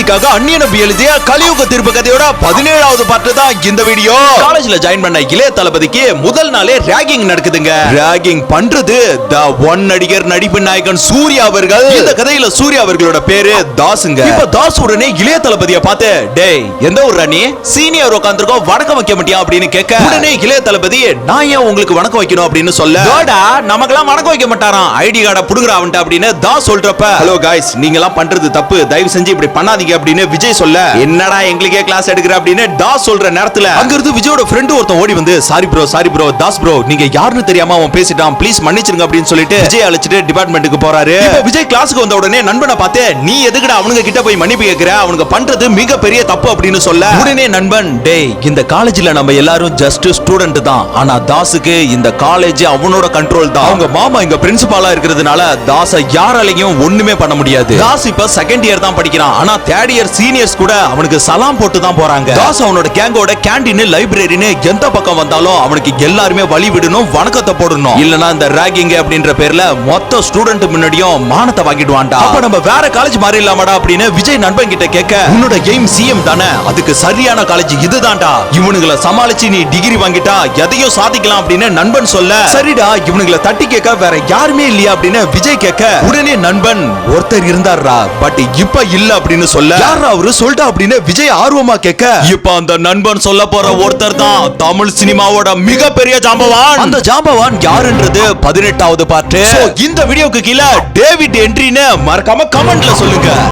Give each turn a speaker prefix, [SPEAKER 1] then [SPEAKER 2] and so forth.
[SPEAKER 1] சமாதிக்காக அந்நிய நபி எழுதிய கலியுக தீர்ப்பு கதையோட பதினேழாவது பாட்டு தான் இந்த வீடியோ. காலேஜ்ல ஜாயின் பண்ண இளைய தளபதிக்கு முதல் நாளே ரேகிங் நடக்குதுங்க. ரேகிங் பண்றது த ஒன் நடிகர் நடிப்பு நாயகன் சூர்யா அவர்கள். இந்த கதையில சூர்யா அவர்களோட பேரு தாசுங்க இப்ப தாஸ் உடனே இளைய தளபதிய பார்த்து டேய் எந்த ஊர் நீ? சீனியர் உட்காந்துருக்கோம் வணக்கம் வைக்க மாட்டியா? அப்படின்னு கேட்க உடனே இளைய தளபதி நான் ஏன் உங்களுக்கு வணக்கம் வைக்கணும்? அப்படின்னு சொல்ல "தோடா, நமக்கெல்லாம் வணக்கம் வைக்க மாட்டாராம். ஐடி கார்டை புடுங்குறா அவன்ட்ட அப்படின்னு தாஸ் சொல்றப்ப ஹலோ காய்ஸ் நீங்க எல்லாம் பண்றது தப்பு. தயவு செஞ்சு இப்படி பண்ணாதீங்க. அப்படின்னு விஜய் சொல்ல என்னடா எங்களுக்கே கிளாஸ் எடுக்கிற? அப்படின்னு தாஸ் சொல்ற நேரத்துல அங்க இருந்து விஜயோட ஃப்ரெண்ட் ஒருத்தன் ஓடி வந்து sorry bro sorry bro Das bro நீங்க யாருன்னு தெரியாம அவன் பேசிட்டான். ப்ளீஸ் மன்னிச்சிருங்க அப்படின்னு சொல்லிட்டு விஜய் அழைச்சிட்டு டிபார்ட்மெண்ட்டுக்கு போறாரு. விஜய் கிளாஸுக்கு வந்த உடனே நண்பனை பார்த்து நீ எதுக்குடா அவனுங்க கிட்ட போய் மன்னிப்பு கேக்குற? அவனுங்க பண்றது மிகப்பெரிய தப்பு அப்படின்னு சொல்ல உடனே நண்பன் டேய் இந்த காலேஜ்ல நம்ம எல்லாரும் ஜஸ்ட் ஸ்டூடெண்ட் தான். ஆனா தாஸுக்கு இந்த காலேஜ் அவனோட கண்ட்ரோல் தான். அவங்க மாமா இங்க பிரின்சிபாலா இருக்கிறதுனால தாஸ யாராலையும் ஒண்ணுமே பண்ண முடியாது. தாஸ் இப்ப செகண்ட் இயர் தான் படிக்கிறான். ஆனா தேர்ட் இயர் சீனியர்ஸ் கூட அவனுக்கு சலாம் போட்டு தான் போறாங்க. தாஸ் அவனோட கேங்கோட கேண்டீன் லைப்ரரின்னு எந்த பக்கம் வந்தாலும் அவனுக்கு எல்லாருமே வழி விடணும் வணக்கத்தை போடணும். இல்லனா இந்த ராகிங் அப்படின்ற பேர்ல மொத்த ஸ்டூடெண்ட் முன்னாடியும் மானத்தை வாங்கிடுவான்டா. அப்ப நம்ம வேற காலேஜ் மாறி இல்லாமடா அப்படின்னு விஜய் நண்பன் கிட்ட கேட்க உன்னோட எய்ம் சிஎம் தானே? அதுக்கு சரியான காலேஜ் இதுதான்டா. இவனுங்களை சமாளிச்சு நீ டிகிரி வாங்கிட்டா எதையும் சாதிக்கலாம் அப்படின்னு நண்பன் சொல்ல சரிடா இவனுங்களை தட்டி கேட்க வேற யாருமே இல்லையா? அப்படின்னு விஜய் கேட்க உடனே நண்பன் ஒருத்தர் இருந்தார்ரா. பட் இப்ப இல்ல அப்படின்னு சொல்ல? யாரா அவரு சொல்லிட்டா அப்படின்னு விஜய் ஆர்வமா கேட்க இப்ப அந்த நண்பன் சொல்ல போற ஒருத்தர் தான் தமிழ் சினிமாவோட மிகப்பெரிய ஜாம்பவான். அந்த ஜாம்பவான் யாருன்றது பதினெட்டாவது பாட்டு இந்த வீடியோக்கு கீழே டேவிட் என்ட்ரின்னு மறக்காம கமெண்ட்ல சொல்லுங்க.